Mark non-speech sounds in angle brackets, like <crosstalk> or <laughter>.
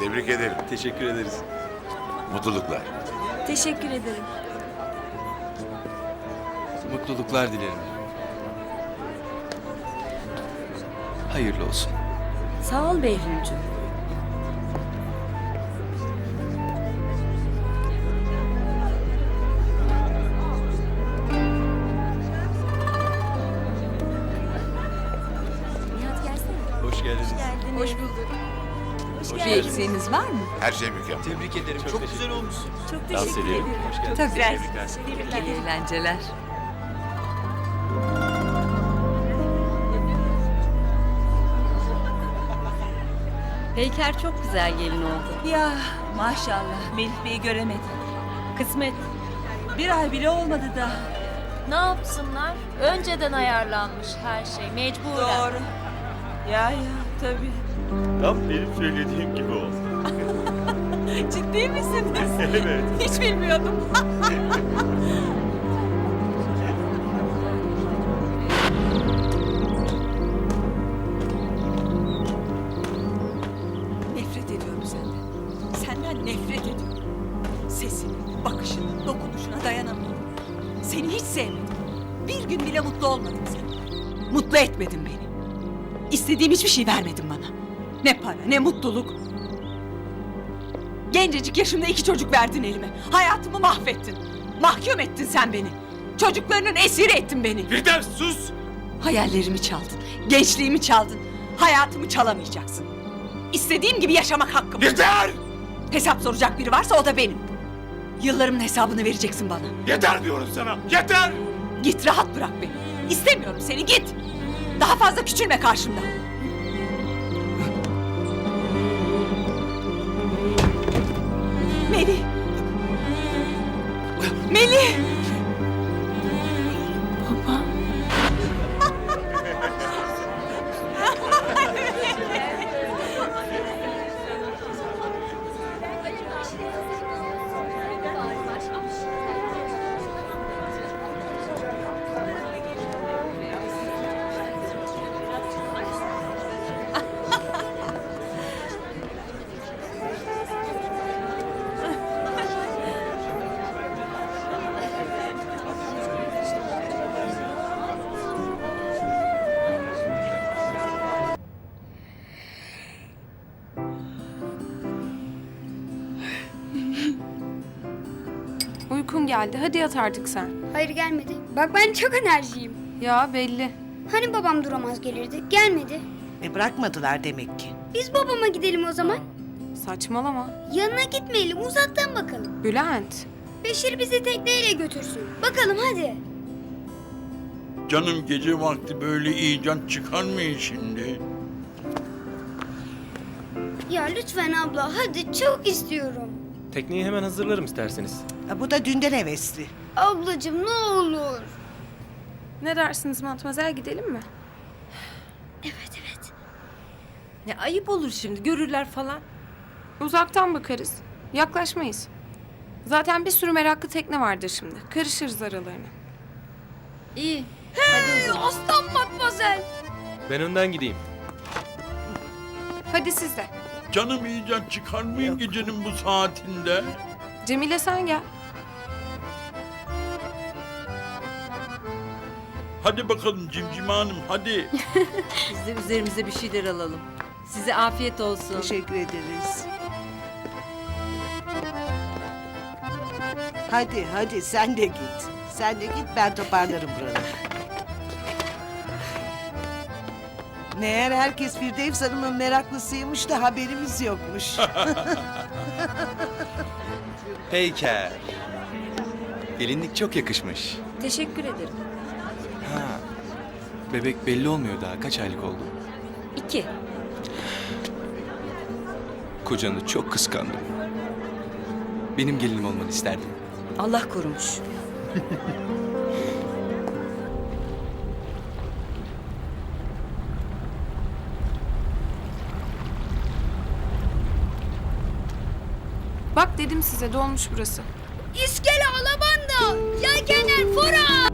Tebrik ederim. Teşekkür ederiz. Mutluluklar. Teşekkür ederim. Mutluluklar dilerim. Hayırlı olsun. Sağ ol Behlül'cüğüm. Nihat gelsene. Hoş geldiniz. Hoş bulduk. Geldin. Bir eksiğiniz var mı? Her şey mükemmel. Tebrik ederim. Çok, güzel olmuşsun. Çok teşekkür ederim. Hoş geldiniz. Tabii. Tebrikler. Teşekkürler. İyi eğlenceler. Peyker çok güzel gelin oldu. Ya maşallah Melih Bey'i göremedim. Kısmet. Bir ay bile olmadı daha. Ne yapsınlar? Önceden ayarlanmış her şey. Mecburen. Doğru. Ya ya tabii. Tam benim söylediğim gibi oldu. <laughs> Ciddi misiniz? <laughs> evet. Hiç bilmiyordum. <laughs> nefret ediyorum senden. Senden nefret ediyorum. Sesine, bakışına, dokunuşuna dayanamıyorum. Seni hiç sevmedim. Bir gün bile mutlu olmadım sen. Mutlu etmedin beni. İstediğim hiçbir şey vermedin bana. Ne para, ne mutluluk. Gencecik yaşımda iki çocuk verdin elime. Hayatımı mahvettin. Mahkum ettin sen beni. Çocuklarının esiri ettin beni. Birden sus. Hayallerimi çaldın. Gençliğimi çaldın. Hayatımı çalamayacaksın. İstediğim gibi yaşamak hakkım. Yeter! Hesap soracak biri varsa o da benim. Yıllarımın hesabını vereceksin bana. Yeter diyorum sana. Yeter! Git rahat bırak beni. İstemiyorum seni git. Daha fazla küçülme karşımda. Melih. Melih. Uykun geldi. Hadi yat artık sen. Hayır gelmedi. Bak ben çok enerjiyim. Ya belli. Hani babam duramaz gelirdi. Gelmedi. E bırakmadılar demek ki. Biz babama gidelim o zaman. Saçmalama. Yanına gitmeyelim uzaktan bakalım. Bülent. Beşir bizi tekneyle götürsün. Bakalım hadi. Canım gece vakti böyle iyi can çıkarmayın şimdi. Ya lütfen abla hadi çok istiyorum. Tekneyi hemen hazırlarım isterseniz. Ha, bu da dünden hevesli. Ablacığım ne olur. Ne dersiniz Matmazel gidelim mi? Evet evet. Ne ayıp olur şimdi görürler falan. Uzaktan bakarız. Yaklaşmayız. Zaten bir sürü meraklı tekne vardır şimdi. Karışırız aralarına. İyi. Hey, aslan matmazel. Ben önden gideyim. Hadi siz de. Canım iyi can çıkarmayın gecenin bu saatinde. Cemile sen gel. Hadi bakalım Cimcime Hanım hadi. <laughs> Biz de üzerimize bir şeyler alalım. Size afiyet olsun. Teşekkür ederiz. Hadi hadi sen de git. Sen de git ben toparlarım buraları. <laughs> Meğer herkes Firdevs Hanım'ın meraklısıymış da haberimiz yokmuş. <laughs> Peyker. Gelinlik çok yakışmış. Teşekkür ederim. Ha. Bebek belli olmuyor daha. Kaç aylık oldu? İki. Kocanı çok kıskandım. Benim gelinim olmanı isterdim. Allah korumuş. <laughs> Bak dedim size dolmuş burası. İskele Alabanda! Yelkenler fora!